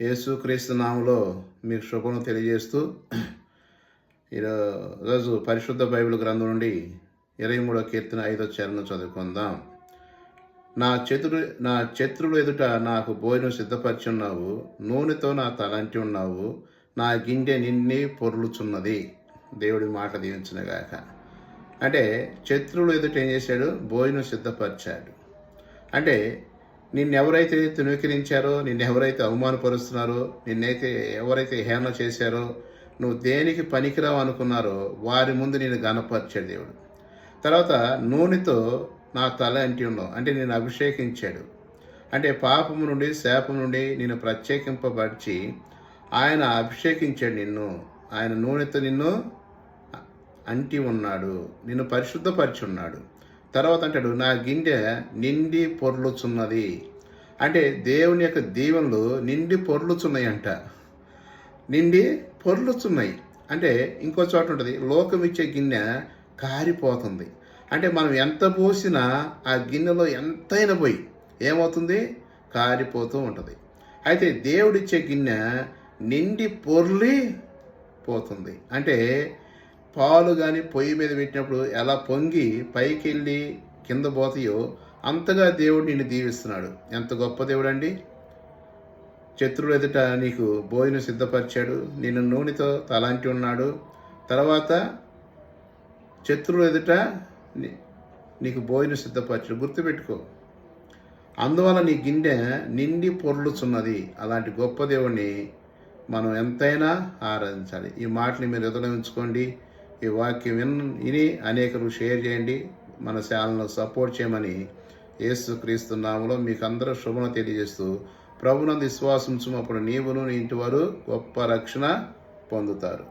యేసుక్రీస్తు నామంలో మీకు శుభను తెలియజేస్తూ ఈరోజు పరిశుద్ధ బైబిల్ గ్రంథం నుండి ఇరవై మూడో కీర్తన ఐదో చరణం చదువుకుందాం. నా చతురు నా శత్రువుల ఎదుట నాకు భోజనం సిద్ధపరిచి ఉన్నావు నూనెతో నా తలంటి ఉన్నావు నా గిండె నిండి పొర్లుచున్నది. దేవుడి మాట దీవించినగాక అంటే శత్రువులు ఎదుట ఏం చేశాడు? భోజనం సిద్ధపరిచాడు. అంటే నిన్నెవరైతే నిన్ను నిన్నెవరైతే అవమానపరుస్తున్నారో నిన్నైతే ఎవరైతే హేళన చేశారో నువ్వు దేనికి పనికిరావు అనుకున్నారో వారి ముందు నేను గనపరిచాడు దేవుడు. తర్వాత నూనెతో నా తల అంటి ఉన్నావు అంటే నేను అభిషేకించాడు. అంటే పాపము నుండి శాపం నుండి నేను ప్రత్యేకింపబడిచి ఆయన అభిషేకించాడు నిన్ను. ఆయన నూనెతో నిన్ను అంటి ఉన్నాడు నిన్ను పరిశుద్ధపరిచి ఉన్నాడు. తర్వాత అంటాడు నా గిండె నిండి పొర్లుచున్నది. అంటే దేవుని యొక్క దీవెనలు నిండి పొర్లుచున్నాయి అంట నిండి పొర్లుచున్నాయి. అంటే ఇంకో చోట ఉంటుంది లోకం ఇచ్చే గిన్నె కారిపోతుంది. అంటే మనం ఎంత పోసినా ఆ గిన్నెలో ఎంతైనా పోయి ఏమవుతుంది? కారిపోతూ ఉంటుంది. అయితే దేవుడిచ్చే గిన్నె నిండి పొర్లి పోతుంది. అంటే పాలు కానీ పొయ్యి మీద పెట్టినప్పుడు ఎలా పొంగి పైకి వెళ్ళి కింద పోతాయో అంతగా దేవుడు నిన్ను దీవిస్తున్నాడు. ఎంత గొప్ప దేవుడు అండి శత్రువులు ఎదుట నీకు భోజనం సిద్ధపరిచాడు. నిన్ను నూనెతో తలాంటి ఉన్నాడు. తర్వాత శత్రువులు ఎదుట నీకు భోజనం సిద్ధపరచాడు. గుర్తుపెట్టుకో. అందువల్ల నీ గిన్నె నిండి పొర్లుచున్నది. అలాంటి గొప్ప దేవుణ్ణి మనం ఎంతైనా ఆరాధించాలి. ఈ మాటని మీరు ఎదురు ఉంచుకోండి. ఈ వాక్యం విన్ విని అనేకరు షేర్ చేయండి. మన శాలను సపోర్ట్ చేయమని యేసుక్రీస్తు నామలో మీకు అందరూ శుభను తెలియజేస్తూ ప్రభునందు విశ్వాసం అప్పుడు నీవును నీ ఇంటి వారు గొప్ప రక్షణ పొందుతారు.